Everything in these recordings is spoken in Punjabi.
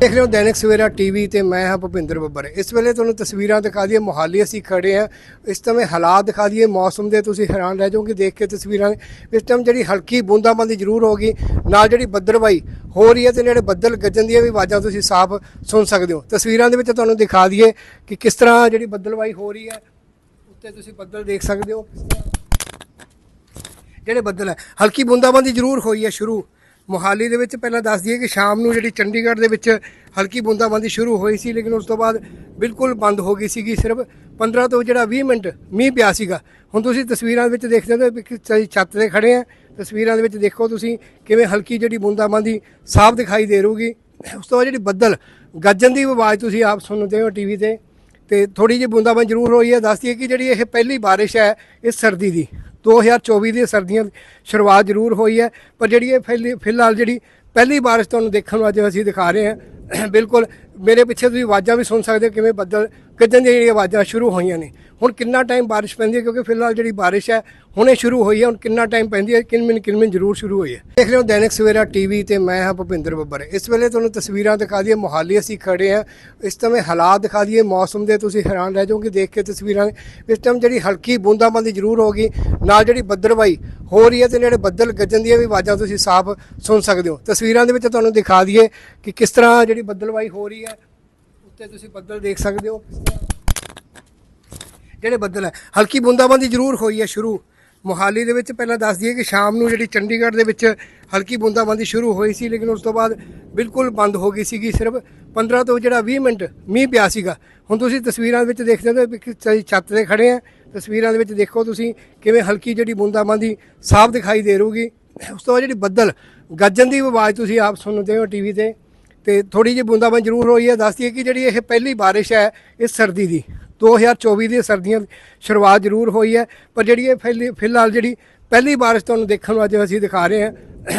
ਦੇਖ ਰਹੇ ਹੋ ਦੈਨਿਕ ਸਵੇਰਾ ਟੀਵੀ ਤੇ ਮੈਂ ਹਾਂ ਭੁਪਿੰਦਰ ਬੱਬਰ। ਇਸ ਵੇਲੇ ਤੁਹਾਨੂੰ ਤਸਵੀਰਾਂ ਦਿਖਾ ਦਈਏ, ਮੋਹਾਲੀ ਅਸੀਂ ਖੜੇ ਹਾਂ। ਇਸ ਸਮੇਂ ਹਾਲਾਤ ਦਿਖਾ ਦਈਏ, ਮੌਸਮ ਦੇ ਤੁਸੀਂ ਹੈਰਾਨ ਰਹਿ ਜਾਓਗੇ, ਦੇਖ ਕੇ ਤਸਵੀਰਾਂ। ਇਸ ਟਾਈਮ ਜਿਹੜੀ ਹਲਕੀ ਬੂੰਦਾਬਾਂਦੀ ਜ਼ਰੂਰ ਹੋਗੀ ਨਾਲ ਜਿਹੜੀ ਬੱਦਲਵਾਈ ਹੋ ਰਹੀ ਹੈ ਤੇ ਜਿਹੜੇ ਬੱਦਲ ਗੱਜਣ ਦੀਆਂ ਵੀ ਆਵਾਜ਼ਾਂ ਤੁਸੀਂ ਸਾਫ਼ ਸੁਣ ਸਕਦੇ ਹੋ। ਤਸਵੀਰਾਂ ਦੇ ਵਿੱਚ ਤੁਹਾਨੂੰ ਦਿਖਾ ਦਈਏ ਕਿ ਕਿਸ ਤਰ੍ਹਾਂ ਜਿਹੜੀ ਬੱਦਲਵਾਈ ਹੋ ਰਹੀ ਹੈ, ਉੱਤੇ ਤੁਸੀਂ ਬੱਦਲ ਦੇਖ ਸਕਦੇ ਹੋ ਜਿਹੜੇ ਬੱਦਲ ਹੈ, ਹਲਕੀ ਬੂੰਦਾਬਾਂਦੀ ਜ਼ਰੂਰ ਹੋਈ ਹੈ ਸ਼ੁਰੂ। ਮੋਹਾਲੀ ਦੇ ਵਿੱਚ ਪਹਿਲਾਂ ਦੱਸ ਦਈਏ ਕਿ ਸ਼ਾਮ ਨੂੰ ਜਿਹੜੀ ਚੰਡੀਗੜ੍ਹ ਦੇ ਵਿੱਚ ਹਲਕੀ ਬੂੰਦਾਬਾਂਦੀ ਸ਼ੁਰੂ ਹੋਈ ਸੀ, ਲੇਕਿਨ ਉਸ ਤੋਂ ਬਾਅਦ ਬਿਲਕੁਲ ਬੰਦ ਹੋ ਗਈ ਸੀਗੀ। ਸਿਰਫ 15 ਤੋਂ ਜਿਹੜਾ 20 ਮਿੰਟ ਮੀਂਹ ਪਿਆ ਸੀਗਾ। ਹੁਣ ਤੁਸੀਂ ਤਸਵੀਰਾਂ ਦੇ ਵਿੱਚ ਦੇਖਦੇ ਹੋ ਕਿ ਛੱਤ ਤੇ ਖੜੇ ਆ। ਤਸਵੀਰਾਂ ਦੇ ਵਿੱਚ ਦੇਖੋ ਤੁਸੀਂ ਕਿਵੇਂ ਹਲਕੀ ਜਿਹੜੀ ਬੂੰਦਾਬਾਂਦੀ ਸਾਫ਼ ਦਿਖਾਈ ਦੇ ਰਹੂਗੀ। ਉਸ ਤੋਂ ਬਾਅਦ ਜਿਹੜੀ ਬੱਦਲ, ਗੱਜਣ ਦੀ ਆਵਾਜ਼ ਤੁਸੀਂ ਆਪ ਸੁਣਦੇ ਹੋ ਟੀਵੀ ਤੇ। ਤੇ ਥੋੜੀ ਜਿਹੀ ਬੂੰਦਾਬਾਂਦੀ ਜ਼ਰੂਰ ਹੋਈ ਹੈ। ਦੱਸਦੀ ਹੈ ਕਿ ਜਿਹੜੀ ਇਹ ਪਹਿਲੀ ਬਾਰਿਸ਼ ਹੈ, ਇਹ ਸਰਦੀ ਦੀ। 2024 ਦੀ ਸਰਦੀਆਂ ਦੀ ਸ਼ੁਰੂਆਤ ਜ਼ਰੂਰ ਹੋਈ ਹੈ, ਪਰ ਜਿਹੜੀ ਇਹ ਫਿਲ- ਫਿਲਹਾਲ ਜਿਹੜੀ ਪਹਿਲੀ ਬਾਰਿਸ਼ ਤੁਹਾਨੂੰ ਦੇਖਣ ਨੂੰ ਅੱਜ ਅਸੀਂ ਦਿਖਾ ਰਹੇ ਹਾਂ, ਬਿਲਕੁਲ ਮੇਰੇ ਪਿੱਛੇ ਤੁਸੀਂ ਆਵਾਜ਼ਾਂ ਵੀ ਸੁਣ ਸਕਦੇ ਹੋ ਕਿਵੇਂ ਬੱਦਲ ਗੱਜਣ ਦੀਆਂ ਜਿਹੜੀਆਂ ਆਵਾਜ਼ਾਂ ਸ਼ੁਰੂ ਹੋਈਆਂ ਨੇ? ਹੁਣ ਕਿੰਨਾ ਟਾਈਮ ਬਾਰਿਸ਼ ਪੈਂਦੀ ਹੈ? ਕਿਉਂਕਿ ਫਿਲਹਾਲ ਜਿਹੜੀ ਬਾਰਿਸ਼ ਹੈ, ਹੁਣੇ ਸ਼ੁਰੂ ਹੋਈ ਹੈ। ਹੁਣ ਕਿੰਨਾ ਟਾਈਮ ਪੈਂਦੀ ਹੈ? ਕਿੰਨ ਮਿੰਟ ਕਿੰਨ ਮਿੰਟ ਜ਼ਰੂਰ ਸ਼ੁਰੂ ਹੋਈ ਹੈ। ਦੇਖ ਰਹੇ ਹੋ, ਦੈਨਿਕ ਸਵੇਰਾ ਟੀਵੀ ਤੇ ਮੈਂ ਹਾਂ ਭੁਪਿੰਦਰ ਬੱਬਰ। ਇਸ ਵੇਲੇ ਤੁਹਾਨੂੰ ਤਸਵੀਰਾਂ ਦਿਖਾ ਦਈਏ। ਮੋਹਾਲੀ ਅਸੀਂ ਖੜੇ ਹਾਂ। ਇਸ ਸਮੇਂ ਹਾਲਾਤ ਦਿਖਾ ਦਈਏ। ਮੌਸਮ ਦੇ ਤੁਸੀਂ ਹੈਰਾਨ ਰਹਿ ਜਾਓਗੇ, ਦੇਖ ਕੇ ਤਸਵੀਰਾਂ ਇਸ ਟਾਈਮ ਜਿਹੜੀ ਹਲਕੀ ਬੂੰਦਾਬਾਂਦੀ ਜ਼ਰੂਰ ਹੋ ਗਈ। ਨਾਲ ਜਿਹੜੀ ਬੱਦਲਵਾਈ ਹੋ ਰਹੀ ਹੈ ਤੇ ਜਿਹੜੇ ਬੱਦਲ ਗੱਜਣ ਦੀਆਂ ਵੀ ਆਵਾਜ਼ਾਂ ਤੁਸੀਂ ਸਾਫ਼ ਸੁਣ ਸਕਦੇ ਹੋ। ਤਸਵੀਰਾਂ ਦੇ ਵਿੱਚ ਤੁਹਾਨੂੰ ਦਿਖਾ ਦਈਏ ਕਿ ਕਿਸ ਤਰ੍ਹਾਂ ਜਿਹੜੀ ਬੱਦਲਵਾਈ ਹੋ ਰਹੀ ਹੈ ਉੱਤੇ ਤੁਸੀਂ ਬੱਦਲ ਦੇਖ ਸਕਦੇ ਹੋ। ਜਿਹੜੇ ਬੱਦਲ ਹੈ। ਹਲਕੀ ਬੂੰਦਾਬਾਂਦੀ ਜ਼ਰੂਰ ਹੋਈ ਹੈ ਸ਼ੁਰੂ। ਮੋਹਾਲੀ ਦੇ ਵਿੱਚ ਪਹਿਲਾਂ ਦੱਸ ਦਈਏ ਕਿ ਸ਼ਾਮ ਨੂੰ ਜਿਹੜੀ ਚੰਡੀਗੜ੍ਹ ਦੇ ਵਿੱਚ ਹਲਕੀ ਬੂੰਦਾਬਾਂਦੀ ਸ਼ੁਰੂ ਹੋਈ ਸੀ, ਲੇਕਿਨ ਉਸ ਤੋਂ ਬਾਅਦ ਬਿਲਕੁਲ ਬੰਦ ਹੋ ਗਈ ਸੀਗੀ। ਸਿਰਫ 15 ਤੋਂ ਜਿਹੜਾ 20 ਮਿੰਟ ਮੀਂਹ ਪਿਆ ਸੀਗਾ। ਹੁਣ ਤੁਸੀਂ ਤਸਵੀਰਾਂ ਵਿੱਚ ਦੇਖਦੇ ਹੋ ਕਿ ਛੱਤ ਤੇ ਖੜੇ ਆ। ਤਸਵੀਰਾਂ ਦੇ ਵਿੱਚ ਦੇਖੋ ਤੁਸੀਂ ਕਿਵੇਂ ਹਲਕੀ ਜਿਹੜੀ ਬੂੰਦਾਬਾਂਦੀ ਸਾਫ਼ ਦਿਖਾਈ ਦੇ ਰਹੂਗੀ। ਉਸ ਤੋਂ ਬਾਅਦ ਜਿਹੜੀ ਬੱਦਲ, ਗੱਜਣ ਦੀ ਆਵਾਜ਼ ਤੁਸੀਂ ਆਪ ਸੁਣਦੇ ਹੋ ਟੀਵੀ ਤੇ। ਤੇ ਥੋੜੀ ਜਿਹੀ ਬੂੰਦਾਬਾਂਦੀ ਜ਼ਰੂਰ ਹੋਈ ਹੈ। ਦੱਸਦੀ ਹੈ ਕਿ ਜਿਹੜੀ ਇਹ ਪਹਿਲੀ ਬਾਰਿਸ਼ ਹੈ ਇਹ ਸਰਦੀ ਦੀ 2024 ਦੀ ਸਰਦੀਆਂ ਦੀ ਸ਼ੁਰੂਆਤ ਜ਼ਰੂਰ ਹੋਈ ਹੈ। ਪਰ ਜਿਹੜੀ ਇਹ ਫਿਲ- ਫਿਲਹਾਲ ਜਿਹੜੀ ਪਹਿਲੀ ਬਾਰਿਸ਼ ਤੁਹਾਨੂੰ ਦੇਖਣ ਨੂੰ ਅੱਜ ਅਸੀਂ ਦਿਖਾ ਰਹੇ ਹਾਂ,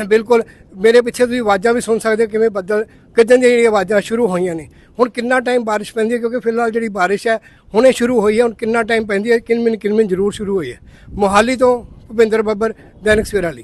ਬਿਲਕੁਲ ਮੇਰੇ ਪਿੱਛੇ ਤੁਸੀਂ ਆਵਾਜ਼ਾਂ ਵੀ ਸੁਣ ਸਕਦੇ ਹੋ, ਕਿਵੇਂ ਬੱਦਲ ਗੱਜਣ ਦੀਆਂ ਜਿਹੜੀਆਂ ਆਵਾਜ਼ਾਂ ਸ਼ੁਰੂ ਹੋਈਆਂ ਨੇ। ਹੁਣ ਕਿੰਨਾ ਟਾਈਮ ਬਾਰਿਸ਼ ਪੈਂਦੀ ਹੈ, ਕਿਉਂਕਿ ਫਿਲਹਾਲ ਜਿਹੜੀ ਬਾਰਿਸ਼ ਹੈ, ਹੁਣੇ ਸ਼ੁਰੂ ਹੋਈ ਹੈ। ਹੁਣ ਕਿੰਨਾ ਟਾਈਮ ਪੈਂਦੀ ਹੈ ਕਿੰਨ ਮਿੰਨ ਕਿੰਨ ਮਿੰਨ ਜ਼ਰੂਰ ਸ਼ੁਰੂ ਹੋਈ ਹੈ। ਮੋਹਾਲੀ ਤੋਂ ਭੁਪਿੰਦਰ ਬੱਬਰ, ਦੈਨਿਕ ਸਵੇਰਾ ਲਈ।